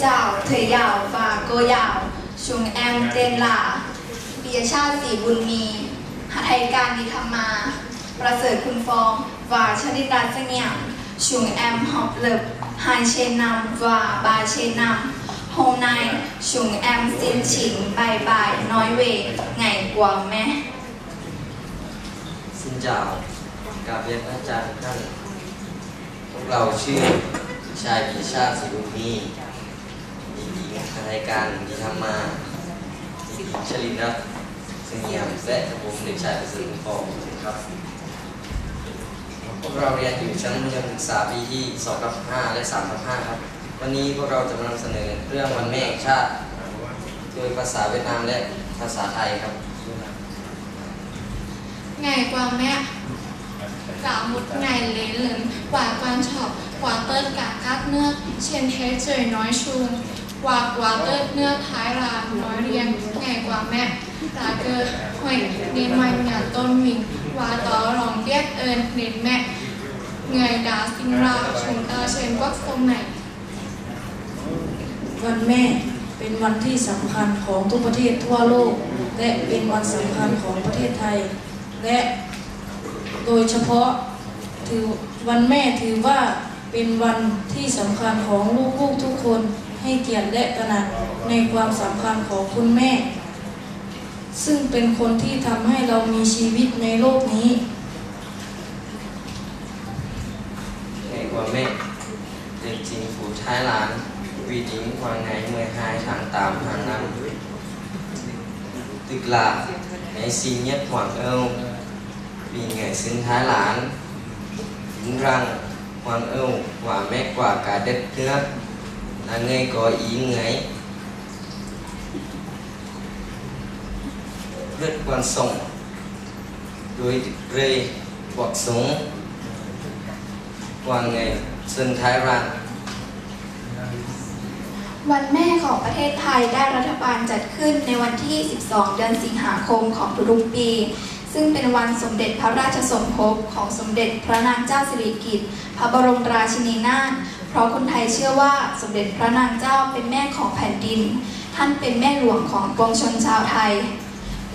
เจ้าเธอยาวฝาโกยาวชุงแอมเตนหลาปิยชาติสีบุญมีไทยการดีธรรมาประเสริฐคุณฟองวาชนิดาเสงี่ยมชุงแอมหอบเลิบไฮเชนนำวาบาเชนนำโฮมไนชุงแอมซินฉิงบายบายน้อยเวไงกว่าแม่สินเจ้ากาเรียนอาจารย์ท่านพวกเราชื่อชายปีชาติศิบุญมี รายการดีธรรมาหญิงชลินรัตน์เสงี่ยมและผมเด็กชายประเสริฐฟองครับพวกเราเรียนอยู่ชั้นมัธยมศึกษาปีที่2กับ5และ3กับ5ครับ วันนี้พวกเราจะมานำเสนอเรื่องวันแม่แห่งชาติ โดยภาษาเวียดนามและภาษาไทยครับ ngày qua mẹ cả một ngày lễ lớn và quan trọng của tất cả các nước trên thế giới nói chung ว่ากว่าเตอร์เนื้อท้ายลาน้อยเรียนไงกว่าแม่ตาเกอห่วยเน้นมันหยาต้นมิงว่าต่อรองเรียกเอิญเน้นแม่เงยดาสิงราชงตาเชนวักตรงไหนวันแม่เป็นวันที่สำคัญของทุกประเทศทั่วโลก และเป็นวันสำคัญของประเทศไทย และโดยเฉพาะถือวันแม่ถือว่าเป็นวันที่สำคัญของลูกๆทุกคน ให้เกียรติและตระหนักในความสำคัญของคุณแม่ ซึ่งเป็นคนที่ทำให้เรามีชีวิตในโลกนี้ในความแม่เด็กจริงฝูท้ายหลานวีดิ้งวางไงเมื่อหายทางตามทางนั้นตึกลาในซีเนียหวังเอวมีเงซึ่งท้ายหลานยิงรังหวังเอวหว่าแม่กว่ากาเด็ดเนื้อ là ngày có ý nghĩa rất quan trọng đối với cuộc sống của ngày sinh Thái Lan วันแม่ของประเทศไทยได้รัฐบาลจัดขึ้นในวันที่ 12 เดือนสิงหาคมของทุกๆปี ซึ่งเป็นวันสมเด็จพระราชสมภพของสมเด็จพระนางเจ้าสิริกิติ์พระบรมราชินีนาถเพราะคนไทยเชื่อว่าสมเด็จพระนางเจ้าเป็นแม่ของแผ่นดิน ท่านเป็นแม่หลวงของปวงชนชาวไทย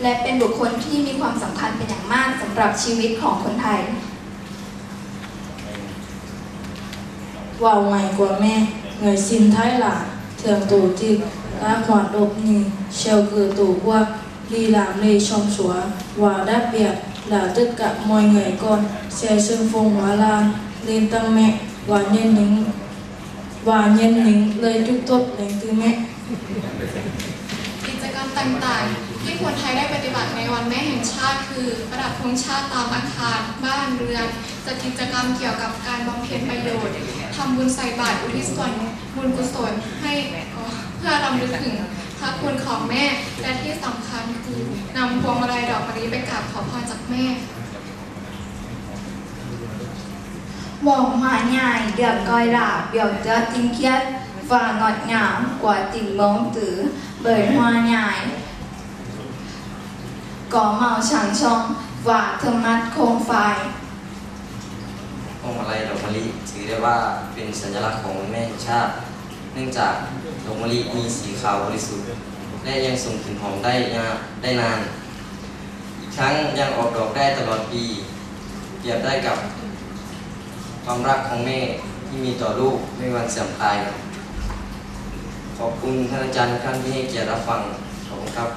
และเป็นบุคคลที่มีความสำคัญเป็นอย่างมากสำหรับชีวิตของคนไทย vào ngày của mẹ người xin thái là thường tổ chức các hoạt động như treo cờ tổ quốc đi làm lễ trong xóa và đặc biệt là tất cả mọi người con sẽ xưng phong hóa lan lên tăng mẹ và nhân những và nhân những lời chúc tốt đến từ mẹ กิจกรรมต่างๆ ที่คนไทยได้ปฏิบัติในวันแม่แห่งชาติคือประดับธงชาติตามอาคาร บ้านเรือนจัดกิจกรรมเกี่ยวกับการบำเพ็ญประโยชน์ทำบุญใส่บาตรอุทิศส่วนบุญกุศลให้เพื่อรำลึกถึง พระคุณของแม่ และที่สำคัญคือนำพวงมาลัยดอกมะลิไปกราบขอพรจากแม่ Vòng hoa nhài được coi là biểu tượng tinh khiết và ngọt ngào của tình mẫu tử bởi hoa nhài có màu trắng trong và thơm mát không phai. พวงมาลัยดอกมะลิถือได้ว่าเป็นสัญลักษณ์ของวันแม่แห่งชาติเนื่องจากดอกมะลิมีสีขาวบริสุทธิ์ และยังส่งกลิ่นหอมได้ยาได้นาน อีกทั้งยังออกดอกได้ตลอดปี เปรียบได้กับความรักของแม่ที่มีต่อลูกไม่วันเสื่อมคลาย ขอบคุณท่านอาจารย์ท่านที่ให้เกียรติรับฟัง ขอบคุณครับ